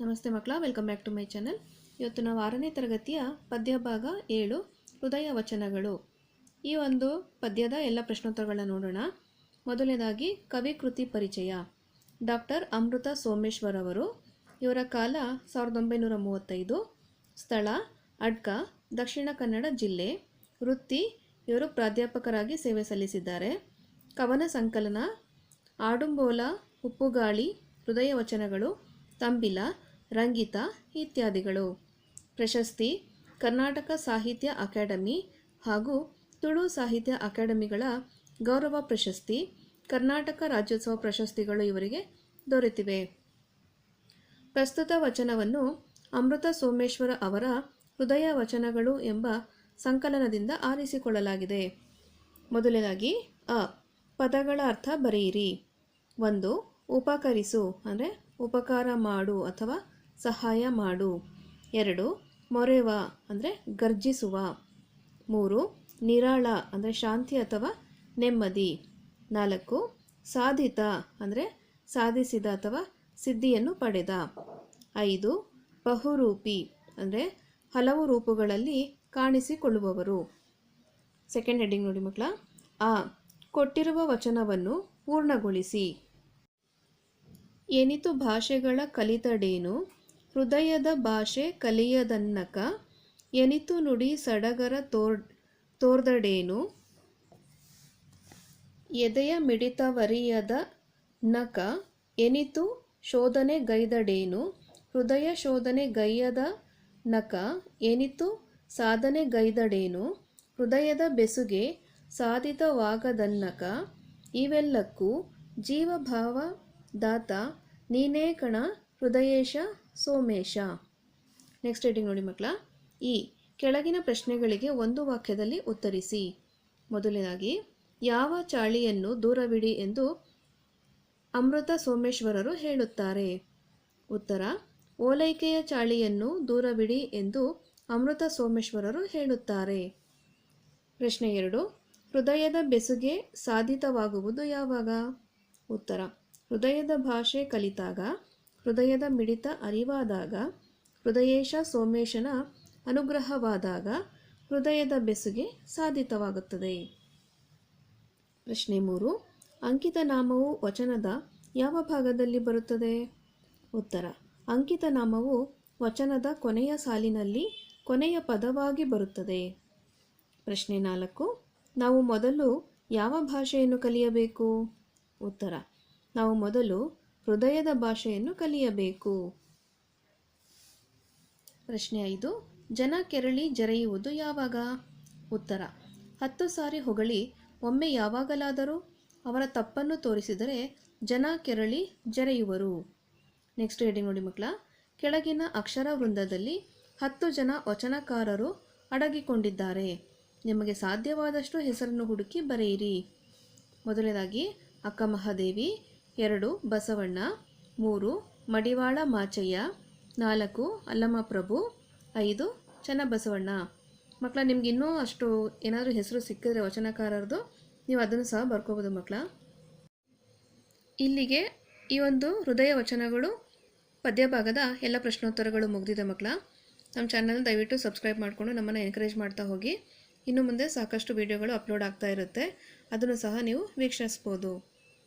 ನಮಸ್ತೆ ಮಕ್ಕಳ welcome back to my channel ಇವತ್ತು ನಾವು ಆರನೇ ತರಗತಿಯ ಪದ್ಯ ಭಾಗ ಏಳು, ಹೃದಯ ವಚನಗಳು. ಈ ಒಂದು ಪದ್ಯದ ಎಲ್ಲ ಪ್ರಶ್ನೋತ್ತರಗಳನ್ನ ನೋಡೋಣ. ಮೊದಲನೇದಾಗಿ, ಕವಿ ಕೃತಿ ಪರಿಚಯ. ಡಾಕ್ಟರ್ ಅಮೃತ ಸೋಮೇಶ್ವರ್ ಅವರು ಇವರ ಕಾಲ ಸಾವಿರದ ಒಂಬೈನೂರ ಮೂವತ್ತೈದು. ಸ್ಥಳ, ಅಡ್ಕ, ದಕ್ಷಿಣ ಕನ್ನಡ ಜಿಲ್ಲೆ. ವೃತ್ತಿ, ಇವರು ಪ್ರಾಧ್ಯಾಪಕರಾಗಿ ಸೇವೆ ಸಲ್ಲಿಸಿದ್ದಾರೆ. ಕವನ ಸಂಕಲನ, ಆಡುಂಬೋಲ, ಉಪ್ಪುಗಾಳಿ, ಹೃದಯ ವಚನಗಳು, ತಂಬಿಲ ರಂಗಿತ ಇತ್ಯಾದಿಗಳು. ಪ್ರಶಸ್ತಿ, ಕರ್ನಾಟಕ ಸಾಹಿತ್ಯ ಅಕಾಡೆಮಿ ಹಾಗೂ ತುಳು ಸಾಹಿತ್ಯ ಅಕಾಡೆಮಿಗಳ ಗೌರವ ಪ್ರಶಸ್ತಿ, ಕರ್ನಾಟಕ ರಾಜ್ಯೋತ್ಸವ ಪ್ರಶಸ್ತಿಗಳು ಇವರಿಗೆ ದೊರೆತಿವೆ. ಪ್ರಸ್ತುತ ವಚನವನ್ನು ಅಮೃತ ಸೋಮೇಶ್ವರ ಅವರ ಹೃದಯ ವಚನಗಳು ಎಂಬ ಸಂಕಲನದಿಂದ ಆರಿಸಿಕೊಳ್ಳಲಾಗಿದೆ. ಮೊದಲನೇದಾಗಿ, ಅ, ಪದಗಳ ಅರ್ಥ ಬರೆಯಿರಿ. ಒಂದು, ಉಪಕರಿಸು, ಅಂದರೆ ಉಪಕಾರ ಮಾಡು ಅಥವಾ ಸಹಾಯ ಮಾಡು. ಎರಡು, ಮೊರೆವ ಅಂದರೆ ಗರ್ಜಿಸುವ. ಮೂರು, ನಿರಾಳ ಅಂದರೆ ಶಾಂತಿ ಅಥವಾ ನೆಮ್ಮದಿ. ನಾಲ್ಕು, ಸಾಧಿತ ಅಂದರೆ ಸಾಧಿಸಿದ ಅಥವಾ ಸಿದ್ಧಿಯನ್ನು ಪಡೆದ. ಐದು, ಬಹುರೂಪಿ ಅಂದರೆ ಹಲವು ರೂಪಗಳಲ್ಲಿ ಕಾಣಿಸಿಕೊಳ್ಳುವವರು. ಸೆಕೆಂಡ್ ಹೆಡ್ಡಿಂಗ್ ನೋಡಿ ಮಕ್ಕಳ. ಆ, ಕೊಟ್ಟಿರುವ ವಚನವನ್ನು ಪೂರ್ಣಗೊಳಿಸಿ. ಏನಿತು ಭಾಷೆಗಳ ಕಲಿತಡೇನು? ಹೃದಯದ ಭಾಷೆ ಕಲಿಯದನ್ನಕ ಎನಿತು ನುಡಿ ಸಡಗರ ತೋರ್, ತೋರ್ದಡೇನು? ಎದೆಯ ಮಿಡಿತವರಿಯದ ನಕ ಎನಿತು ಶೋಧನೆ ಗೈದಡೇನು ಹೃದಯ ಶೋಧನೆ ಗೈಯದ ನಕ ಎನಿತು ಸಾಧನೆ ಗೈದಡೇನು ಹೃದಯದ ಬೆಸುಗೆ ಸಾಧಿತವಾಗದನ್ನಕ ಇವೆಲ್ಲಕ್ಕೂ ಜೀವಭಾವ ದಾತ ನೀನೇ ಕಣ ಹೃದಯೇಶ ಸೋಮೇಶ. ನೆಕ್ಸ್ಟ್ ರೀಡಿಂಗ್ ನೋಡಿ ಮಕ್ಕಳ. ಈ ಕೆಳಗಿನ ಪ್ರಶ್ನೆಗಳಿಗೆ ಒಂದು ವಾಕ್ಯದಲ್ಲಿ ಉತ್ತರಿಸಿ. ಮೊದಲನೇದಾಗಿ, ಯಾವ ಚಾಳಿಯನ್ನು ದೂರವಿಡಿ ಎಂದು ಅಮೃತ ಸೋಮೇಶ್ವರರು ಹೇಳುತ್ತಾರೆ. ಉತ್ತರ, ಓಲೈಕೆಯ ಚಾಳಿಯನ್ನು ದೂರವಿಡಿ ಎಂದು ಅಮೃತ ಸೋಮೇಶ್ವರರು ಹೇಳುತ್ತಾರೆ. ಪ್ರಶ್ನೆ ಎರಡು, ಹೃದಯದ ಬೆಸುಗೆ ಸಾಧಿತವಾಗುವುದು ಯಾವಾಗ? ಉತ್ತರ, ಹೃದಯದ ಭಾಷೆ ಕಲಿತಾಗ ಹೃದಯದ ಮಿಡಿತ ಅರಿವಾದಾಗ, ಹೃದಯೇಶ ಸೋಮೇಶನ ಅನುಗ್ರಹವಾದಾಗ ಹೃದಯದ ಬೆಸುಗೆ ಸಾಧಿತವಾಗುತ್ತದೆ. ಪ್ರಶ್ನೆ ಮೂರು, ಅಂಕಿತ ನಾಮವು ವಚನದ ಯಾವ ಭಾಗದಲ್ಲಿ ಬರುತ್ತದೆ? ಉತ್ತರ, ಅಂಕಿತ ನಾಮವು ವಚನದ ಕೊನೆಯ ಸಾಲಿನಲ್ಲಿ ಕೊನೆಯ ಪದವಾಗಿ ಬರುತ್ತದೆ. ಪ್ರಶ್ನೆ ನಾಲ್ಕು, ನಾವು ಮೊದಲು ಯಾವ ಭಾಷೆಯನ್ನು ಕಲಿಯಬೇಕು? ಉತ್ತರ, ನಾವು ಮೊದಲು ಹೃದಯದ ಭಾಷೆಯನ್ನು ಕಲಿಯಬೇಕು. ಪ್ರಶ್ನೆ ಐದು, ಜನ ಕೆರಳಿ ಜರೆಯುವುದು ಯಾವಾಗ? ಉತ್ತರ, ಹತ್ತು ಸಾರಿ ಹೊಗಳಿ, ಒಮ್ಮೆ ಯಾವಾಗಲಾದರೂ ಅವರ ತಪ್ಪನ್ನು ತೋರಿಸಿದರೆ ಜನ ಕೆರಳಿ ಜರೆಯುವರು. ನೆಕ್ಸ್ಟ್ ಹೆಡಿಂಗ್ ನೋಡಿ ಮಕ್ಕಳ, ಕೆಳಗಿನ ಅಕ್ಷರ ವೃಂದದಲ್ಲಿ ಹತ್ತು ಜನ ವಚನಕಾರರು ಅಡಗಿಕೊಂಡಿದ್ದಾರೆ. ನಿಮಗೆ ಸಾಧ್ಯವಾದಷ್ಟು ಹೆಸರನ್ನು ಹುಡುಕಿ ಬರೆಯಿರಿ. ಮೊದಲನೇದಾಗಿ, ಅಕ್ಕ ಮಹಾದೇವಿ ಎರಡು, ಬಸವಣ್ಣ. ಮೂರು, ಮಡಿವಾಳ ಮಾಚಯ್ಯ. ನಾಲ್ಕು, ಅಲ್ಲಮಪ್ರಭು. ಐದು, ಚನ್ನಬಸವಣ್ಣ. ಮಕ್ಕಳ ನಿಮ್ಗೆ ಇನ್ನೂ ಅಷ್ಟು ಏನಾದರೂ ಹೆಸರು ಸಿಕ್ಕಿದ್ರೆ ವಚನಕಾರರದು, ನೀವು ಅದನ್ನು ಸಹ ಬರ್ಕೋಬೋದು ಮಕ್ಕಳ ಇಲ್ಲಿಗೆ ಈ ಒಂದು ಹೃದಯ ವಚನಗಳು ಪದ್ಯಭಾಗದ ಎಲ್ಲ ಪ್ರಶ್ನೋತ್ತರಗಳು ಮುಗಿದಿದೆ ಮಕ್ಕಳ ನಮ್ಮ ಚಾನಲ್ ದಯವಿಟ್ಟು ಸಬ್ಸ್ಕ್ರೈಬ್ ಮಾಡಿಕೊಂಡು ನಮ್ಮನ್ನು ಎನ್ಕರೇಜ್ ಮಾಡ್ತಾ ಹೋಗಿ. ಇನ್ನು ಮುಂದೆ ಸಾಕಷ್ಟು ವಿಡಿಯೋಗಳು ಅಪ್ಲೋಡ್ ಆಗ್ತಾ ಇರುತ್ತೆ. ಅದನ್ನು ಸಹ ನೀವು ವೀಕ್ಷಿಸ್ಬೋದು.